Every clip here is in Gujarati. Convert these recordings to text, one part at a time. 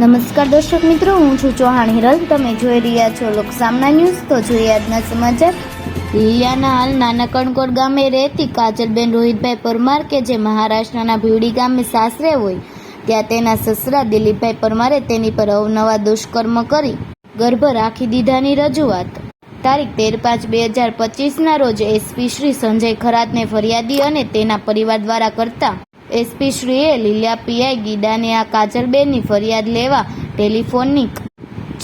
નમસ્કાર દર્શક મિત્રો, હું છું ચૌહાણ હિરલ. તમે જોઈ રહ્યા છો લોકસામના ન્યૂઝ, તો જોઈએ આજના સમાચાર. લીલિયાના હાલ નાના કણકોટ ગામે રહેતી કાજલબેન રોહિતભાઈ પરમાર કે જે મહારાષ્ટ્રના ભીવડી ગામે સાસરે હોય, ત્યાં તેના સસરા દિલીપભાઈ પરમારે તેની પર અવનવા દુષ્કર્મ કરી ગર્ભ રાખી દીધાની રજૂઆત. તારીખ તેર પાંચ બે હજાર પચીસના રોજ એસપી શ્રી સંજય ખરાતને ફરિયાદી અને તેના પરિવાર દ્વારા કરતા એસપી શ્રીએ લીલિયા પીઆઈ ગીડાને આ કાજલબેનની ફરિયાદ લેવા ટેલિફોનિક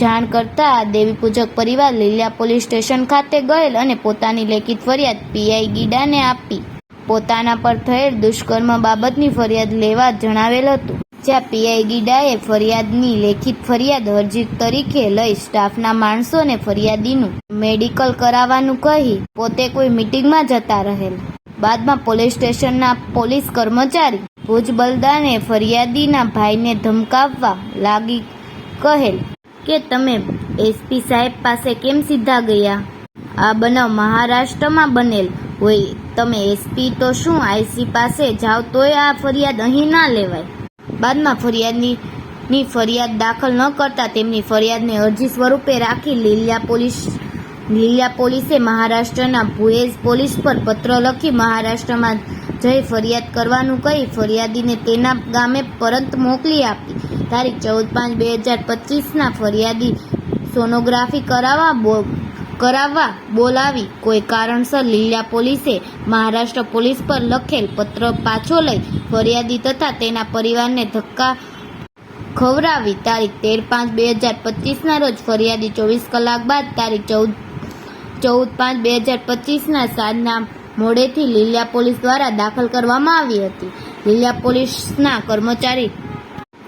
જાણ કરતા દેવી પૂજક પરિવાર લીલિયા પોલીસ સ્ટેશન ખાતે ગયેલ અને પોતાની લેખિત ફરિયાદ પીઆઈ ગીડાને આપી. પોતાના પર થયેલ દુષ્કર્મ બાબતની ફરિયાદ લેવા જણાવેલ હતું. જ્યાં પીઆઈ ગીડાએ ફરિયાદની લેખિત ફરિયાદ અરજી તરીકે લઈ સ્ટાફના માણસોને ફરિયાદીનું મેડિકલ કરાવવાનું કહી પોતે કોઈ મિટિંગમાં જતા રહેલ. બાદમાં પોલીસ સ્ટેશનના પોલીસ કર્મચારી ભુજ બલદાને ફરિયાદીના ભાઈને ધમકાવવા લાગી કહેલ કે તમે એસપી સાહેબ પાસે કેમ સીધા ગયા? આ બનાવ મહારાષ્ટ્રમાં બનેલ હોય તમે એસપી તો શું આઈસી પાસે જાઓ તોય આ ફરિયાદ અહીં ના લેવાય. બાદમાં ફરિયાદની ની ફરિયાદ દાખલ ન કરતા તેમની ફરિયાદને અરજી સ્વરૂપે રાખી લીલિયા પોલીસ લીલિયા પોલીસે મહારાષ્ટ્રના ભુએજ પોલીસ પર પત્ર લખી મહારાષ્ટ્રમાં જઈ ફરિયાદ કરવાનું કહી ફરિયાદીને તેના ગામે પરત મોકલી આપી. તારીખ ચૌદ પાંચ બે હજાર પચીસના ફરિયાદી સોનોગ્રાફી કરાવવા કરાવવા બોલાવી. કોઈ કારણસર લીલિયા પોલીસે મહારાષ્ટ્ર પોલીસ પર લખેલ પત્ર પાછો લઈ ફરિયાદી તથા તેના પરિવારને ધક્કા ખવડાવી. તારીખ તેર પાંચ બે હજાર પચીસના રોજ ફરિયાદી ચોવીસ કલાક બાદ તારીખ ચૌદ ચૌદ પાંચ બે હજાર પચીસના સાંજના મોડેથી લીલિયા પોલીસ દ્વારા દાખલ કરવામાં આવી હતી. લીલિયા પોલીસના કર્મચારી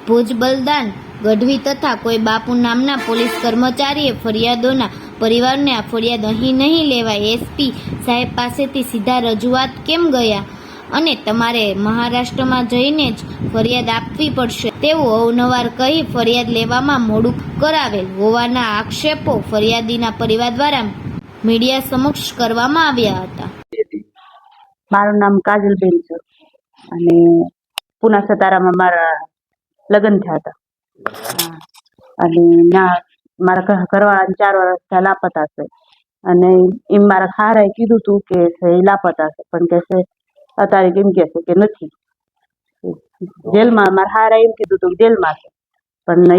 ભુજ બલદાન ગઢવી તથા કોઈ બાપુ નામના પોલીસ કર્મચારીએ ફરિયાદોના પરિવારને આ ફરિયાદ અહીં નહીં લેવાય. એસપી સાહેબ પાસેથી સીધા રજૂઆત કેમ ગયા? અને તમારે મહારાષ્ટ્રમાં જઈને જ ફરિયાદ આપવી પડશે. તેવું અવનવાર કહી ફરિયાદ લેવામાં મોડું કરાવેલ હોવાના આક્ષેપો ફરિયાદીના પરિવાર દ્વારા મીડિયા સમક્ષ કરવામાં આવ્યા હતા. મારું નામ કાજલબેન છે અને પુના સતારામાં મારા લગ્ન થયા હતા. અને ના, મારા ઘર ઘરવાળાને ચાર વર્ષ થયા લાપતા છે. અને એમ મારા ખારાએ કીધું હતું કે એ લાપતા છે, પણ કે અત્યારે કેમ કે કે નથી. જેલમાં મારા હારા એમ કીધું હતું જેલમાં છે. પણ એ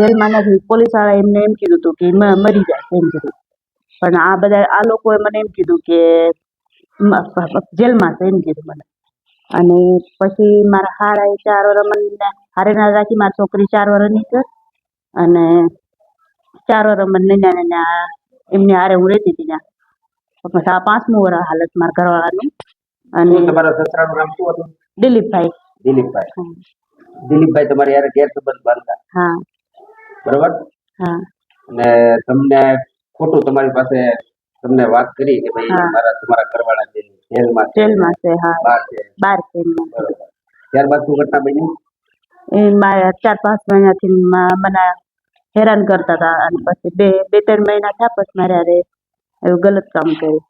જેલમાં નથી પોલીસવાળા એમને એમ કીધું હતું કે મરી જાય એમ કીધું. પણ આ બધા આ લોકોએ મને એમ કીધું કે જેલમાં છે એમ કીધું મને. અને પછી મારા હારા ચાર વર મને હારે ના રાખી મારી છોકરી ચાર વરની છે અને ચાર વર મને નાના નાના એમની હારે હું રહેતી હતી ત્યાં. આ પાંચમું વર હાલત મારા ઘરવાળાનું. અને તમારા સસરાનું નામ શું હતું? દિલીપભાઈ. દિલીપભાઈ. દિલીપભાઈ તમારી યાર ગેર સંબંધ બાંધતા? હા. બરોબર? હા. અને તમને ખોટું તમારી પાસે તમને વાત કરી કે ભાઈ મારા તમારા ઘરવાળા જે જેલમાં જેલમાં છે હા. છે. બાર છે ત્યારબાદ શું ઘટના બની? એ મારા ચાર પાંચ મહિનાથી મને હેરાન કરતા હતા અને પછી બે બે ત્રણ મહિના થયા પછી મારે અરે એવું ગલત કામ કર્યું.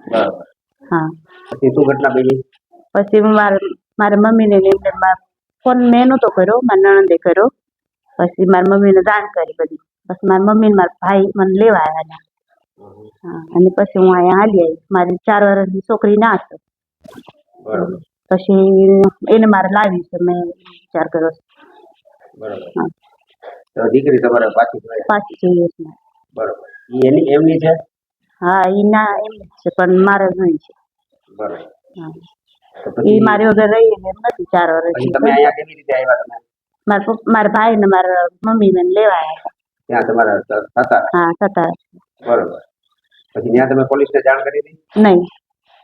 બરોબર. હા. પછી શું ઘટના બની? પછી મારે મારા મમ્મીને એમને ફોન મેં નહોતો કર્યો મારા નણંદે કર્યો. પછી મારા મમ્મીને જાણ કરી બધી. પછી મારા મમ્મી ને મારા ભાઈ મને લેવા આવ્યા હા અને પછી હું અહીંયા હાલી આવી મારી ચાર વર્ષની છોકરી ના છે પછી એને મારે લાવી છે મેં વિચાર કર્યો છે. દીકરી તમારે પાછી પાછી જોઈએ છે. બરોબર. એની એમની છે? હા એ ના એમ છે પણ મારે નહીં છે. બરોબર. હા. એ મારી વગર રહી એમ નથી ચાર વર્ષ મારા પપ્પા મારા ભાઈ ને મારા મમ્મી મને લેવા આવ્યા ત્યાં તમારા હતા હા બરોબર. પછી ત્યાં તમે પોલીસને જાણ કરી હતી? નહીં.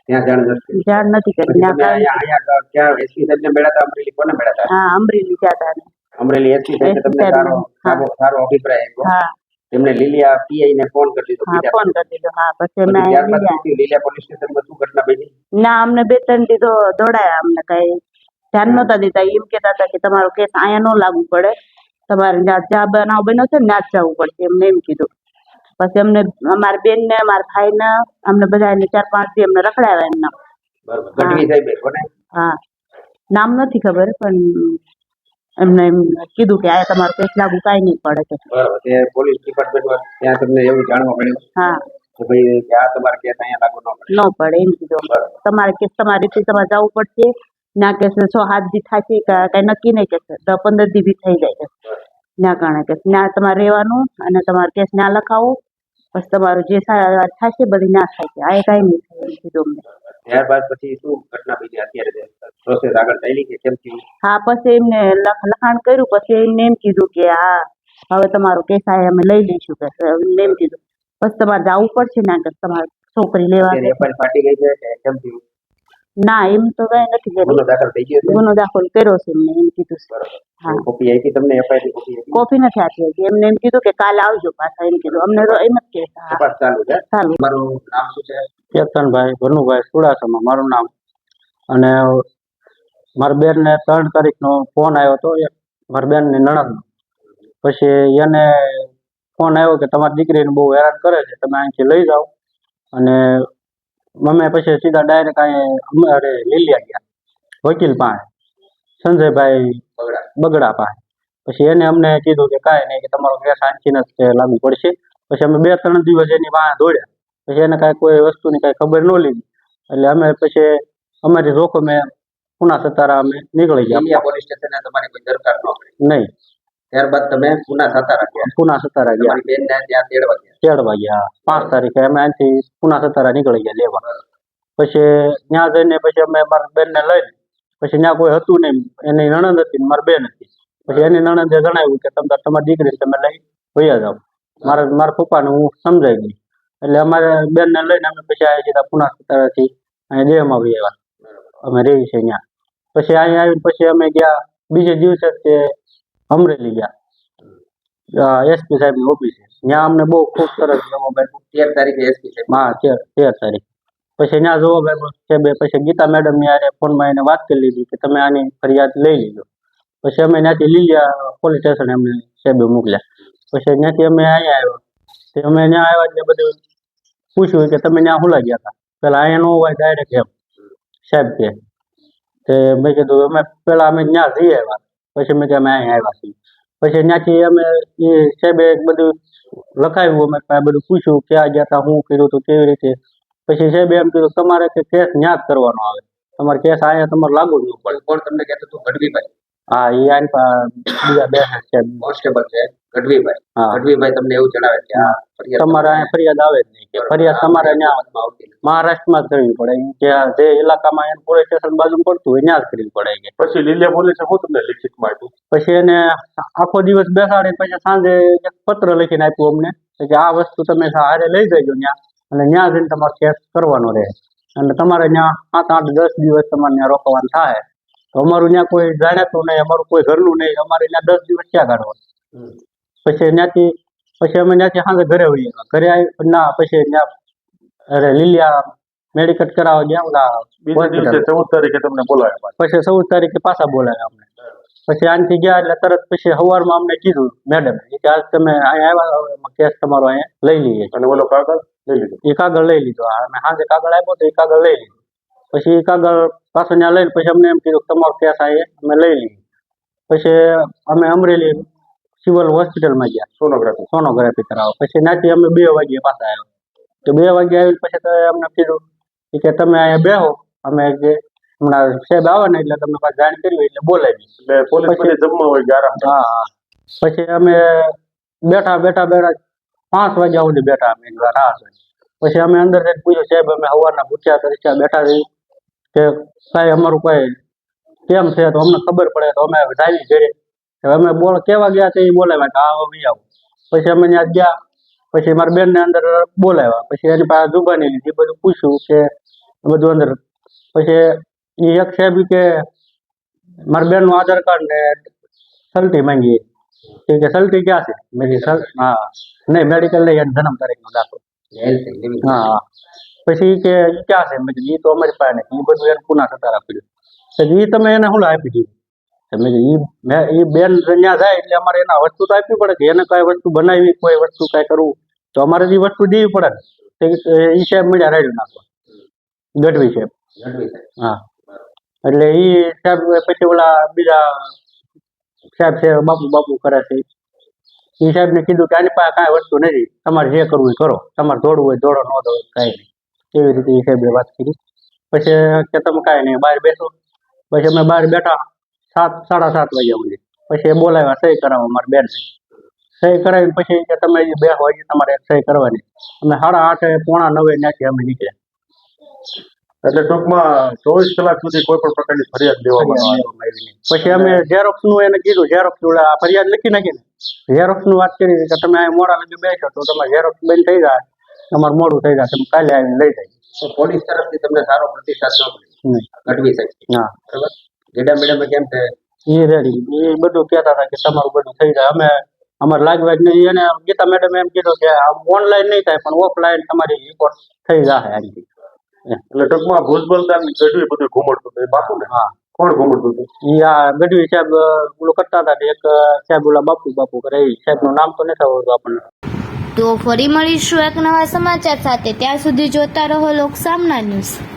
ત્યાં જાણ નથી કરી. જાણ નથી કરી. ના અહીંયા અહીંયા ક્યાં એસપી સાહેબને મળ્યા અમરેલી કોને મળ્યા હા અમરેલી જતા અમરેલી એસપી સાહેબે તમને સારો. સારો અભિપ્રાય આપ્યો. હા. તેમણે લીલિયા પીઆઈ ને ફોન કરી દીધો હા ફોન કરી દીધો. હા પછી અમે? લીલિયા. પોલીસ સ્ટેશનમાં શું ઘટના બની? ના અમને બે ત્રણ દીધો દોડાયા અમને કઈ. ધ્યાન નતા દીધા. એમ કેતા હતા કે તમારો કેસ અહીંયા ન લાગુ પડે. તમારે જ્યાં બનાવ બન્યો છે ને ત્યાં જવું પડશે એમને એમ કીધું. પછી અમને અમારા બેન ને અમારા ભાઈ ને અમને બધા ચાર પાંચ દી અમને રખડાવ્યા એમના. હા. નામ નથી ખબર પણ એમને એમ કીધું કે આ તમારો કેસ લાગુ કાંઈ નહીં પડે છે. પોલીસ ડિપાર્ટમેન્ટમાં ત્યાં તમને એવું જાણવા મળ્યું હા. ભાઈ આ તમારે કેસ અહીંયા લાગુ ન પડે. ન પડે એમ કીધું. તમારે કેસ તમારી રીતે તમારે જવું પડશે. ના કે છે હાથ દી થાય છે કાંઈ નક્કી નહીં કે પંદર દી બી થઈ જાય છે. ના કારણે કે ના તમારે રહેવાનું અને તમારે કેસ ના લખાવો. પછી તમારું જે થશે બધી ના થાય છે. આ કાંઈ નહીં થાય કીધું અમને. ત્યારબાદ પછી શું ઘટના બીજી અત્યારે પ્રોસેસ આગળ ચાલી કે કેમ થયું હા પછી એમને લખ લખાણ કર્યું પછી એમને એમ કીધું કે આ હવે તમારો કેસ આ અમે લઈ લઈશું કે એમને એમ કીધું. પછી તમારે જવું પડશે ના કે તમારે છોકરી લેવા. ફાટી ગઈ છે કે કેમ થયું? ના એમ તો કઈ નથી ગુનો કર્યું દાખલ થઈ ગયો ગુનો દાખલ કર્યો છે એમને એમ કીધું છે. હા. કોપી આવી તમને એફઆઈઆર કોપી કોફી નથી આપી હતી એમને એમ કીધું કે કાલે આવજો પાછા એમ કીધું. અમને તો એમ જ કે તપાસ ચાલુ છે? ચાલુ. તમારું નામ શું છે? કેતનભાઈ ભનુભાઈ ચુડાસમા મારું નામ. અને મારા બેનને ત્રણ તારીખનો ફોન આવ્યો હતો મારા બેનની નણંદનો. પછી એને ફોન આવ્યો કે તમારી દીકરીને બહુ હેરાન કરે છે તમે અહીંથી લઈ જાઓ. અને અમે પછી સીધા ડાયરેક્ટ અહીં અમારે લીલિયા ગયા વકીલ પાસે સંજયભાઈ બગડા બગડા પાસે. પછી એને અમને કીધું કે કાંઈ નહીં કે તમારો કેસ આંચીને જ લાગુ પડશે. પછી અમે બે ત્રણ દિવસ એની વાહ દોડ્યા. પછી એને કાંઈ કોઈ વસ્તુની કાંઈ ખબર ન લીધી. એટલે અમે પછી અમારી જોખમે પુના સતારા અમે નીકળી ગયા. પોલીસ સ્ટેશને તમારી કોઈ દરકાર ન નહીં. ત્યારબાદ તમે પુના સતારા ગયા. પુના સતારા ગયા. બેનને ત્યાં તેડવા તેડવા ગયા પાંચ તારીખે અમે અહીંથી પુના સતારા નીકળી ગયા લેવા. પછી ત્યાં જઈને પછી અમે મારા બેનને લઈને, પછી ત્યાં કોઈ હતું નહીં, એની નણંદ હતી ને મારી બેન હતી. પછી એની નણંદે જણાવ્યું કે તમે તમારી દીકરી તમે લઈ વયા જાઓ મારા મારા પપ્પાને હું સમજાઈ ગઈ. એટલે અમારે બેનને લઈને અમે પછી આવી સીધા પુના સતારાથી, અહીંયા દેહમાં માં આવ્યા. અમે રહી છે ત્યાં. પછી અહીંયા આવીને પછી અમે ગયા, બીજે દિવસે અમરેલી ગયા. એસપી સાહેબની ઓફિસે ત્યાં અમને બહુ ખૂબ સરસ જવાબ આપ્યો. તેર તારીખે એસપી સાહેબ. હા, તેર તેર તારીખ. પછી ત્યાં જવાબ આપ્યો છે બે. પછી ગીતા મેડમની હારે ફોનમાં એને વાત કરી લીધી કે તમે આની ફરિયાદ લઈ લીધો પછી અમે ત્યાંથી લીલિયા પોલીસ સ્ટેશન એમને સાહેબે મોકલ્યા. પછી ત્યાંથી અમે અહીંયા આવ્યા. તે અમે ત્યાં આવ્યા એટલે બધું પૂછ્યું કે તમે ત્યાં હુલા ગયા હતા પેલા અહીંયા નો હોય ડાયરેક્ટ એમ. સાહેબ કે. તે મેં કીધું, અમે પેલા અમે ત્યાં જઈ આવ્યા. પછી મેં કે અમે અહીંયા આવ્યા છીએ. પછી ત્યાંથી અમે એ સાહેબે બધું લખાવ્યું અમે કાંઈ બધું પૂછ્યું ક્યાં ગયા હતા શું કર્યું હતું કેવી રીતે? પછી સાહેબે એમ કીધું તમારે કે કેસ ન્યા જ કરવાનો આવે. તમારે કેસ અહીંયા તમારે લાગુ જ ન પડે. કોણ તમને કહેતો હતું ગઢવીભાઈ. હા એ આની પાસે બીજા બે છે. કોન્સ્ટેબલ છે? ગઢવીભાઈ ગઢવીભાઈ તમને એવું જણાવે કે આ ફરિયાદ તમારે અહીંયા ફરિયાદ આવે જ નહીં કે ફરિયાદ તમારે ત્યાં. મહારાષ્ટ્રમાં જ કરવી પડે. કે જે ઇલાકામાં એને પોલીસ સ્ટેશન બાજુ પડતું હોય ત્યાં જ કરવી પડે કે પછી લીલિયા પોલીસે શું તમને લિખિત માંગ્યું પછી એને આખો દિવસ બેસાડે પછી સાંજે એક પત્ર લખીને આપ્યું અમને કે આ વસ્તુ તમે હારે લઈ જજો ત્યાં. અને ત્યાં જઈને તમારે કેસ કરવાનો રહે. અને તમારે ત્યાં સાત આઠ દસ દિવસ તમારે ત્યાં રોકવાનું થાય. તો અમારું ત્યાં કોઈ જાણ્યાતું નહીં અમારું કોઈ ઘરનું નહીં. અમારે ત્યાં દસ દિવસ ક્યાં કાઢવા હમ. પછી ત્યાંથી પછી અમે ત્યાંથી સાંજે ઘરે વળી ગયા ઘરે આવી ના પછી ત્યાં અરે લીલિયા મેડિકલ કરાવવા ગયા ઓલા બીજા દિવસે ચૌદ તારીખે તમને બોલાવ્યા પછી. ચૌદ તારીખે પાછા બોલાવ્યા અમને. પછી આનથી ગયા એટલે તરત પછી સવારમાં અમને કીધું મેડમ કે આજ તમે અહીંયા આવ્યા કેસ તમારો અહીંયા લઈ લઈએ. અને ઓલો કાગળ? લઈ લીધો. એ કાગળ લઈ લીધો. અમે સાંજે કાગળ આપ્યો તો એ કાગળ લઈ લીધો. પછી એ કાગળ પાછો ત્યાં લઈને પછી અમને એમ કીધું કે તમારો કેસ અહીંયા અમે લઈ લઈએ. પછી અમે અમરેલી સિવિલ હોસ્પિટલમાં ગયા. સોનોગ્રાફી. સોનોગ્રાફી કરાવો પછી નાથી અમે બે વાગ્યે પાછા આવ્યા. તો બે વાગે આવી પછી તો અમને કીધું કે તમે અહીંયા બેહો. અમે કે હમણાં સાહેબ આવે ને એટલે તમને પાછું જાણ કરી એટલે બોલાવી જમવા હોય? હા પછી અમે બેઠા બેઠા બેઠા પાંચ વાગ્યા સુધી બેઠા અમે રાહ પછી અમે અંદર જઈને પૂછ્યું સાહેબ અમે સવારના ભૂખ્યા તરીકે બેઠા રહી કે સાહેબ અમારું કઈ કેમ છે? તો અમને ખબર પડે તો અમે જાવી ઘરે અમે બોલ, કેવા ગયા તે બોલાવ્યા કે આવો ભાઈ આવો. પછી અમે ત્યાં ગયા, પછી મારા બેનને અંદર બોલાવ્યા. પછી એની પાસે જુબાની લીધી બધું પૂછ્યું કે બધું અંદર. પછી એ એક સાહેબ કે મારા બેનનું આધાર કાર્ડ ને સલટી માંગી એ કે સલટી ક્યાં છે? મેં હા. નહીં મેડિકલ લઈ અને જન્મ તારીખનો દાખલો. હા. પછી કે ક્યાં છે? મેં એ તો અમારી પાસે નથી. એ બધું એને પુના સતારા પડ્યું. એ તમે એને શું આપી દીધું. મેં એ મેં ઈ બેન ત્યાં થાય એટલે અમારે એના વસ્તુ તો આપવી પડે કે એને કાંઈ વસ્તુ બનાવી કોઈ વસ્તુ કાંઈ કરવું. તો અમારે જે વસ્તુ દેવી પડે ને. ઈ સાહેબ મળ્યા રેડી નાખવા. ગઢવી સાહેબ. હા. એટલે એ સાહેબ પછી ઓલા બીજા સાહેબ છે બાપુ બાપુ કરે છે. એ સાહેબને કીધું કે આની પાસે કાંઈ વસ્તુ નથી. તમારે જે કરવું એ કરો. તમારે દોડવું હોય દોડો ન દોડો કાંઈ નહીં. એવી રીતે એ સાહેબે વાત કરી. પછી કે તમે કાંઈ નહીં બહાર બેસો. પછી અમે બહાર બેઠા. સાત સાડા સાત વાગ્યા સુધી. પછી એ બોલાવ્યા સહી કરાવવા મારા બેન. સહી કરાવીને પછી કે તમે બે વાગે તમારે સહી કરવાની. અમે સાડા આઠે પોણા નવે ત્યાંથી અમે નીકળ્યા. એટલે ટૂંકમાં ચોવીસ કલાક સુધી કોઈ પણ પ્રકારની ફરિયાદ દેવામાં. પછી અમે ઝેરોક્સનું એને કીધું ઝેરોક્સ આ ફરિયાદ લખી નાખીને. ઝેરોક્સનું વાત કરી કે તમે અહીં મોડા લગી બેસો તો તમારે ઝેરોક્સ બંધ થઈ જાય. તમારે મોડું થઈ જાય તમે કાલે આવીને લઈ જાય પોલીસ તરફથી તમને સારો પ્રતિસાદ ગઢવી સાહેબ હા. બરાબર? ગેડા મેડમે કેમ છે? એ રેડી. એ બધું કહેતા હતા કે તમારું બધું થઈ જાય. અમે અમારે લાગવા જ નહીં. એને ગીતા મેડમ એમ કીધું કે ઓનલાઈન નહીં થાય પણ ઓફલાઈન તમારી રિપોર્ટ થઈ જશે એમ એટલે ટૂંકમાં ભૂસબલદાન ગઢવી બધું ઘૂમડતું હતું. બાપુ ને? હા. કોણ ઘૂમડતું હતું? એ આ ગઢવી સાહેબ ઓલું કરતા હતા એક સાહેબ ઓલા બાપુ બાપુ કરે. એ સાહેબનું નામ તો નથી આવડતું આપણને. તો ફરી મળીશું એક નવા સમાચાર સાથે. ત્યાં સુધી જોતા રહો લોક સામના ન્યૂઝ.